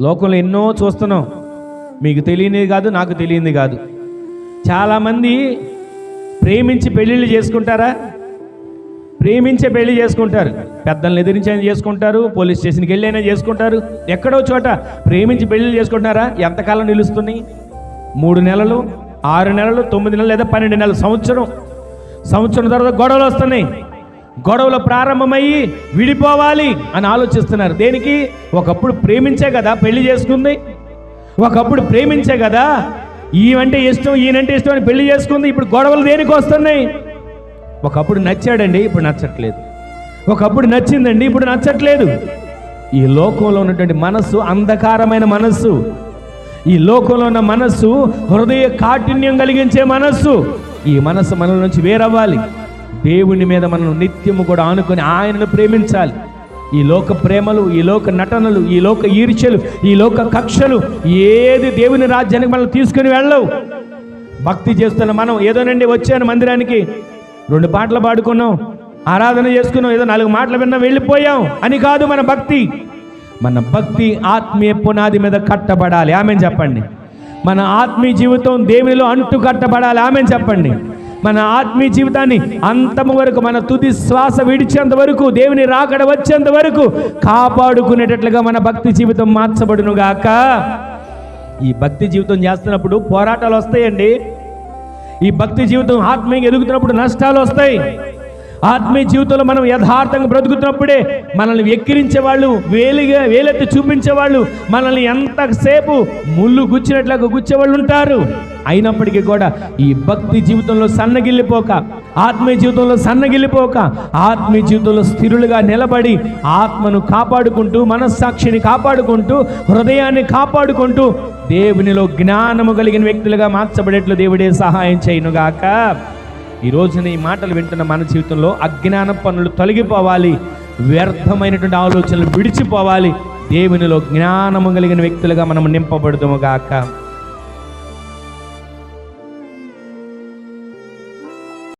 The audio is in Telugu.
లోకంలో ఎన్నో చూస్తున్నాం. మీకు తెలియనిది కాదు నాకు తెలియనిది కాదు. చాలామంది ప్రేమించి పెళ్ళిళ్ళు చేసుకుంటారా? ప్రేమించే పెళ్ళి చేసుకుంటారు. పెద్దల్ని ఎదిరించైనా చేసుకుంటారు పోలీస్ స్టేషన్కి వెళ్ళైనా చేసుకుంటారు. ఎక్కడో చోట ప్రేమించి పెళ్ళిళ్ళు చేసుకుంటారా ఎంతకాలం నిలుస్తున్నాయి? మూడు నెలలు ఆరు నెలలు తొమ్మిది నెలలు లేదా పన్నెండు నెలలు? సంవత్సరం. సంవత్సరం తర్వాత గొడవలు వస్తున్నాయి. గొడవలు ప్రారంభమయ్యి విడిపోవాలి అని ఆలోచిస్తున్నారు. దేనికి? ఒకప్పుడు ప్రేమించే కదా పెళ్ళి చేసుకుంది. ఒకప్పుడు ప్రేమించే కదా ఈయంటే ఇష్టం ఈయనంటే ఇష్టం అని పెళ్ళి చేసుకుంది. ఇప్పుడు గొడవలు దేనికి వస్తున్నాయి? ఒకప్పుడు నచ్చాడండి ఇప్పుడు నచ్చట్లేదు. ఒకప్పుడు నచ్చిందండి ఇప్పుడు నచ్చట్లేదు. ఈ లోకంలో ఉన్నటువంటి మనస్సు అంధకారమైన మనస్సు. ఈ లోకంలో ఉన్న మనస్సు హృదయ కాఠిన్యం కలిగించే మనస్సు. ఈ మనస్సు మన నుంచి వేరవ్వాలి. దేవుని మీద మనం నిత్యము కూడా ఆనుకొని ఆయనను ప్రేమించాలి. ఈ లోక ప్రేమలు ఈ లోక నటనలు ఈ లోక ఈర్ష్యలు ఈ లోక కక్షలు ఏది దేవుని రాజ్యానికి మనం తీసుకుని వెళ్ళవు. భక్తి చేస్తున్న మనం ఏదోనండి వచ్చాను మందిరానికి. రెండు పాటలు పాడుకున్నాం ఆరాధన చేసుకున్నాం ఏదో నాలుగు మాటలు విన్నాం వెళ్ళిపోయాం అని కాదు మన భక్తి. మన భక్తి ఆత్మీయ పునాది మీద కట్టబడాలి. ఆమె చెప్పండి. మన ఆత్మీయ జీవితం దేవునిలో అంటు కట్టబడాలి ఆమె చెప్పండి. మన ఆత్మీయ జీవితాన్ని అంతము వరకు మన తుది శ్వాస విడిచేంత వరకు దేవుని రాకడ వచ్చేంత వరకు కాపాడుకునేటట్లుగా మన భక్తి జీవితం మార్చబడును గాక ఈ భక్తి జీవితం చేస్తున్నప్పుడు పోరాటాలు వస్తాయండి. ఈ భక్తి జీవితం ఆత్మీయంగా ఎదుగుతున్నప్పుడు నష్టాలు వస్తాయి. ఆత్మీయ జీవితంలో మనం యథార్థంగా బ్రతుకుతున్నప్పుడే మనల్ని వెక్కిరించే వాళ్ళు వేలిగా వేలెత్తి చూపించే వాళ్ళు మనల్ని ఎంతసేపు ముళ్ళు గుచ్చినట్లుగా గుచ్చే వాళ్ళు ఉంటారు. అయినప్పటికీ కూడా ఈ భక్తి జీవితంలో సన్నగిల్లిపోక ఆత్మీయ జీవితంలో సన్నగిల్లిపోక ఆత్మీయ జీవితంలో స్థిరులుగా నిలబడి ఆత్మను కాపాడుకుంటూ మనస్సాక్షిని కాపాడుకుంటూ హృదయాన్ని కాపాడుకుంటూ దేవునిలో జ్ఞానము కలిగిన వ్యక్తులుగా మార్చబడేట్లు దేవుడే సహాయం చేయనుగాక. ఈ రోజున ఈ మాటలు వింటున్న మన జీవితంలో అజ్ఞాన పనులు తొలగిపోవాలి వ్యర్థమైనటువంటి ఆలోచనలు విడిచిపోవాలి దేవునిలో జ్ఞానము కలిగిన వ్యక్తులుగా మనం నింపబడదుము గాక